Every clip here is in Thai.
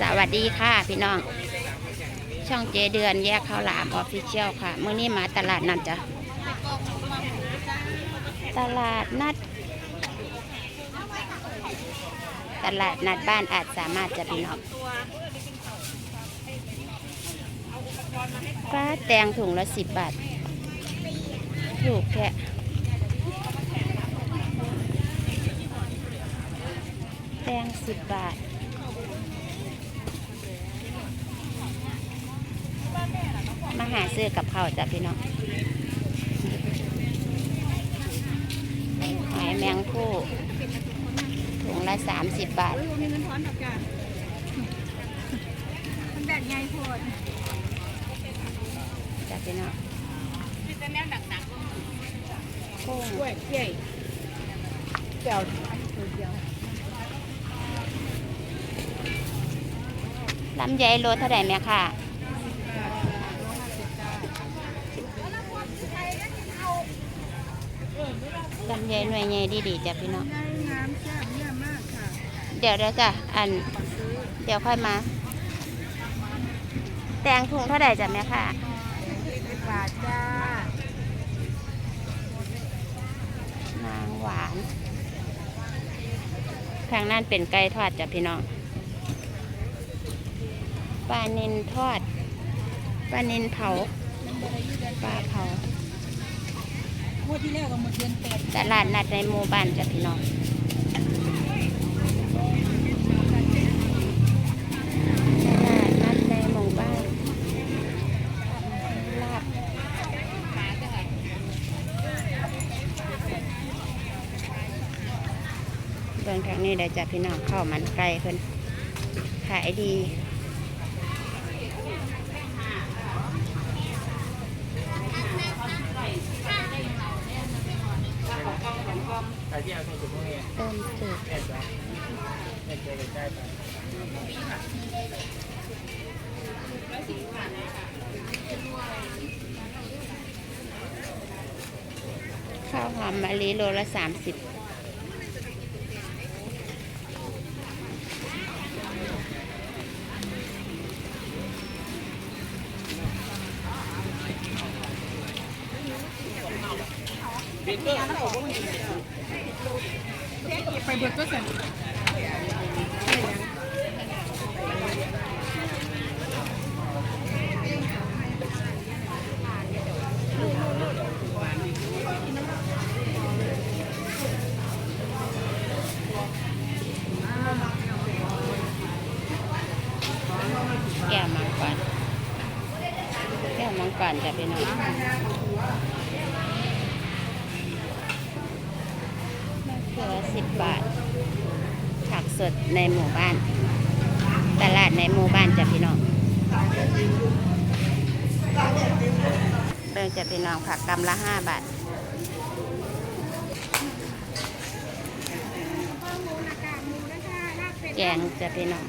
สวัสดีค่ะพี่น้อง ช่องเจเดือนแยกข้าวหลามออฟฟิเชียลค่ะเมื่อนี้มาตลาดนัดจ้ะตลาดนัด ตลาดนัดบ้านอาจสามารถจะพี่น้องป้าแตงถุงละสิบบาทถูกแค่แตงสิบบาท มา หาซื้อกับเขาวจ้ะพี่น้องหอยแมงผู้ถุงละสามสิบบาทมีเงินทอนดอกจ้ะมันแบกใหญ่โพดจ้ะพี่น้องจะแนวหนักๆกุ้งกล้วยใหญ่แก้วเดียวลำไยโลเท่าไหร่แม่ค่ะ ลำไยหน่วยใหญ่ดีๆจ้ะพี่น้องได้งามแซ่บเนี่ยมากค่ะเดี๋ยวเดี๋ยวจ้ะอันซื้อเดี๋ยวค่อยมา แตงถุงเท่าไหร่จ้ะแม่ค่ะ สิบบาทจ้านางหวานข้างนั้นเป็นไก่ทอดจ้ะพี่น้อง ปลานินทอด ปลานินเผา ปลาเผา งวดที่แล้วก็หมดเดือนแปดตลาดนัดในหมู่บ้านจ้ะพี่น้องตลาดนัดในหมู่บ้านลาบเบื้องทางนี้ได้จ้ะพี่น้องเข้ามันไก่เพิ่นขายดี ใครที่เอาในจุดพวกนี้ต้มจืดแอบจ้ะแอบเจอกันได้ปข้าวหอมมะลิโลละสามสิบ ไปเบิดก็เสร็จแก้วมังกรแก้วมังกรจะพี่น้องมะเขือสิบบาท ผักสดในหมู่บ้าน ตลาดในหมู่บ้านจะพี่น้องเบิ่งจะพี่น้องผักกำละห้าบาทแกงจะพี่น้อง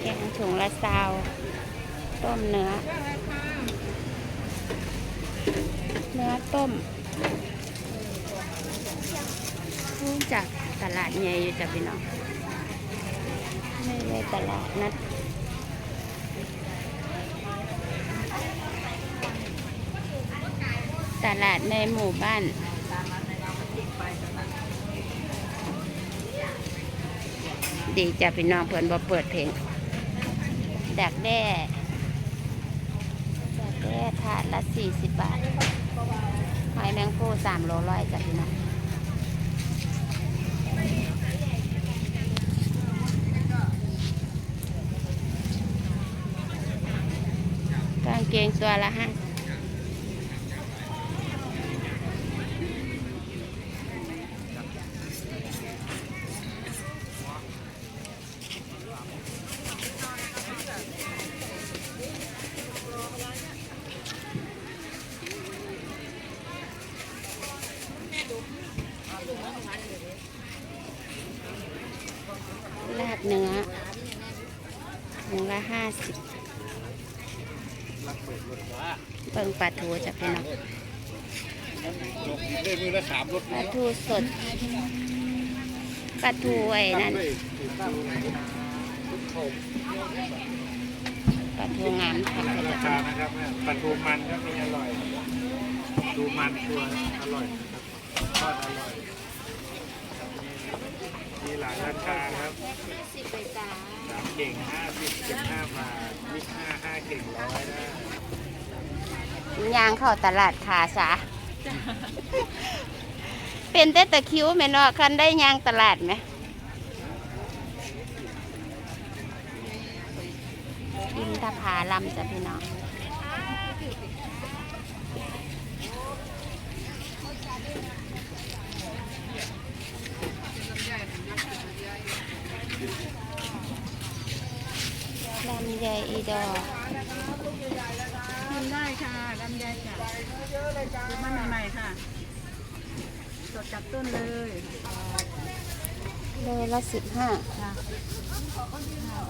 แกงถุงละซาวต้มเนื้อ เนื้อต้มรู้ จากตลาดใหญ่อยู่จ้ะพี่น้องไม่เลยตลาดนัดตลาดในหมู่บ้านดีจ้ะพี่น้องเพื่อนบ่เปิดเพลงดักแด้ดักแด้ถาดละสี่สิบบาทหอยแมงผู้สามโลร้อยจ้ะพี่น้องกาง เกงตัวละห้าลาบเนื้อถุงละห้าสิบ เบิ่งปลาทูจ้ะพี่น้องได้มือละสามรถปลาทูสดปลาทูไอ้นั่นเลยผมปลาทูงามค่ะราคานะครับเนี่ยปลาทูมันก็มีอร่อยดูมันตัวอร่อยนะครับทอดอร่อยมีหลายราคาครับสิบไปจ้าสาม เก่งห้าสิบเก่งห้าบาทยี่สิบห้าห้าเก่งร้อยนะย่างเข้าตลาดขาซะเป็นแต่ตะคริวแม่เนาะคันได้ย่างตลาดไหมอินทผาลำจ้ะพี่น้อง ลำไยอี ดอกินได้ค่ะลำไยค่ะซื้อมาใหม่ๆค่ะ สดจากต้นเลยโลละสิบห้า ค่ะ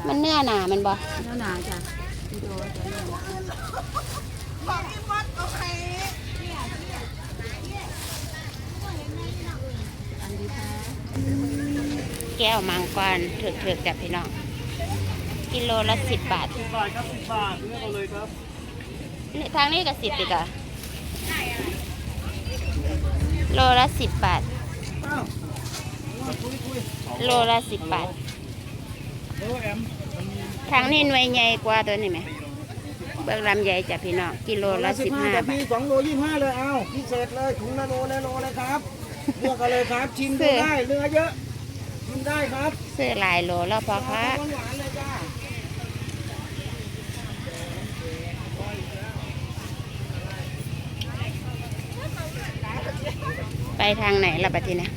มันเนื้อหนามันบ่เนื้อหนาจ้ะวิดีโอจะเนื้อหนาอันนี้ค่ะแก้วมังกรถึกๆจากพี่น้อง กิโลละสิบบาทสิบบาทครับสิบบาทเลือกเอาเลยครับนี่ทางนี้ก็สิบอีกอะโลละสิบบาท โลละสิบบาทโอ้แอมมันมีทางนี้หน่วยใหญ่กว่าตัวนี้ไหม เบิกลำใหญ่จากพี่น้อง กิโลละสิบห้าแต่บาพี่ทสองโลยี่ห้าเลยเอาพิเศษเลยถุงละโลละโลเลยครับเลือกกันเลยครับ ชิมเสื้ดูอได้เนื้อเยอะ ชิมได้ครับซื้อหลายโลแล้วพอคะหวานๆเลยจ้า ไป ทางไหนล่ะบัดทีเนี้ย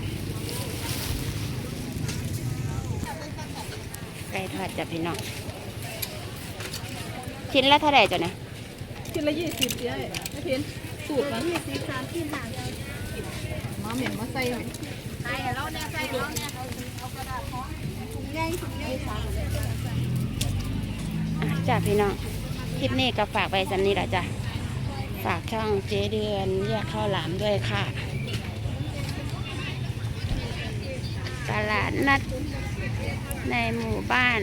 ไก่ทอดจากพี่น้องชิ้นละเท่าไหร่จ้ะเนี่ยชิ้นละยี่สิบเจ๊ไม่เพี้ยนสูตรนะยี่สิบสามที่ห่างหมอเหม็นมาใส่หน่อยใส่แล้วเนี่ยใส่แล้วเนี่ยเอากระดาษท้องถุงใหญ่ถุงใหญ่สามอะจ้าพี่น้องคลิปนี้ก็ฝากไว้สำนี้แหละจ้ะฝากช่องเจ๊เดือนแยกข้าวหลามด้วยค่ะ ตลาดนัดในหมู่บ้าน